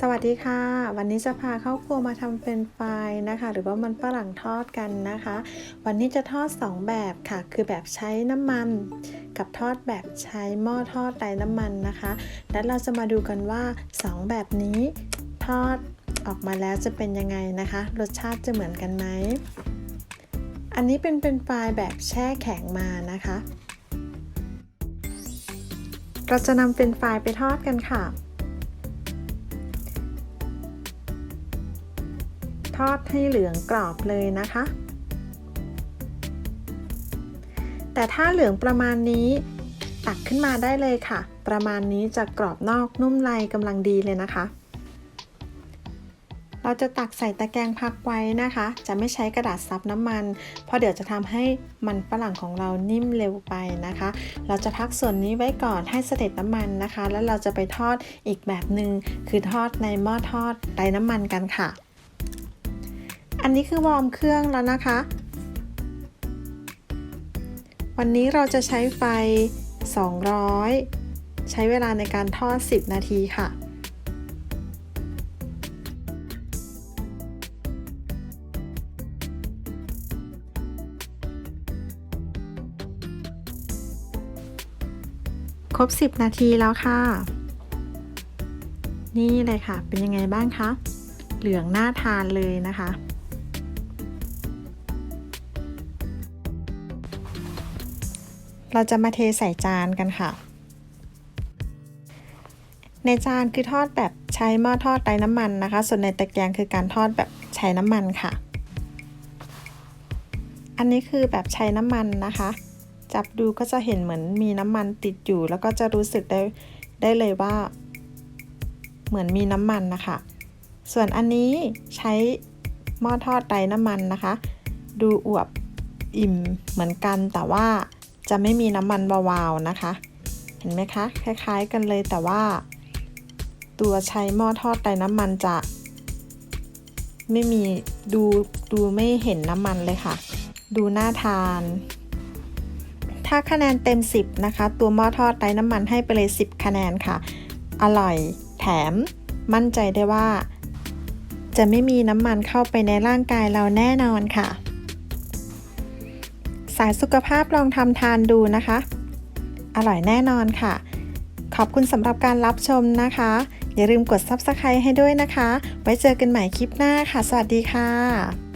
สวัสดีค่ะ วันนี้จะพาเข้าครัวมาทำเป็นไฟรายนะคะ หรือว่ามันฝรั่งทอดกันนะคะ วันนี้จะทอด 2 แบบค่ะ คือแบบใช้น้ำมัน กับทอดแบบใช้หม้อทอดไร้น้ำมันนะคะ และเราจะมาดูกันว่า 2 แบบนี้ทอดออกมาแล้วจะเป็นยังไงนะคะ รสชาติจะเหมือนกันไหมอันนี้เป็นเป็นไฟรายแบบแช่แข็งมานะคะ เราจะนำเป็นไฟรายไปทอดกันค่ะ ทอดให้เหลืองกรอบเลยนะคะ แต่ถ้าเหลืองประมาณนี้ ตักขึ้นมาได้เลยค่ะ ประมาณนี้จะกรอบนอกนุ่มในกำลังดีเลยนะคะ เราจะตักใส่ตะแกรงพักไว้นะคะ จะไม่ใช้กระดาษซับน้ำมัน เพราะเดี๋ยวจะทำให้มันฝรั่งของเรานิ่มเร็วไปนะคะ เราจะพักส่วนนี้ไว้ก่อนให้เสด็จน้ำมันนะคะ แล้วเราจะไปทอดอีกแบบหนึ่งคือทอดในหม้อทอดไร้น้ำมันกันค่ะ อันนี้คือวอร์มเครื่องแล้วนะคะ วันนี้เราจะใช้ไฟ 200 ใช้เวลาในการทอด 10 นาทีค่ะครบ 10 นาทีแล้วค่ะ นี่เลยค่ะ เป็นยังไงบ้างคะ เหลืองน่าทานเลยนะคะ เราจะมาเทใส่จานกันค่ะ ในจานคือทอดแบบใช้หม้อทอดไร้น้ำมันนะคะ ส่วนในตะแกรงคือการทอดแบบใช้น้ำมันค่ะ อันนี้คือแบบใช้น้ำมันนะคะ จับดูก็จะเห็นเหมือนมีน้ำมันติดอยู่ แล้วก็จะรู้สึกได้ได้เลยว่า เหมือนมีน้ำมันนะคะ ส่วนอันนี้ใช้หม้อทอดไร้น้ำมันนะคะ ดูอวบอิ่มเหมือนกันแต่ว่า จะไม่มีน้ำมันวาวๆนะคะ เห็นไหมคะ คล้ายๆกันเลยแต่ว่า ตัวใช้หม้อทอดไร้น้ำมันจะ ไม่มีดูดูไม่เห็นน้ำมันเลยค่ะ ดูน่าทาน ถ้าคะแนนเต็ม 10 นะคะ ตัวหม้อทอดไร้น้ำมันให้ไปเลย 10 คะแนนค่ะ อร่อยแถมมั่นใจได้ว่า จะไม่มีน้ำมันเข้าไปในร่างกายเราแน่นอนค่ะายสุขภาพลองทำทานดูนะคะ อร่อยแน่นอนค่ะ ขอบคุณสำหรับการรับชมนะคะ อย่าลืมกด Subscribe ให้ด้วยนะคะ ไว้เจอกันใหม่คลิปหน้าค่ะ สวัสดีค่ะ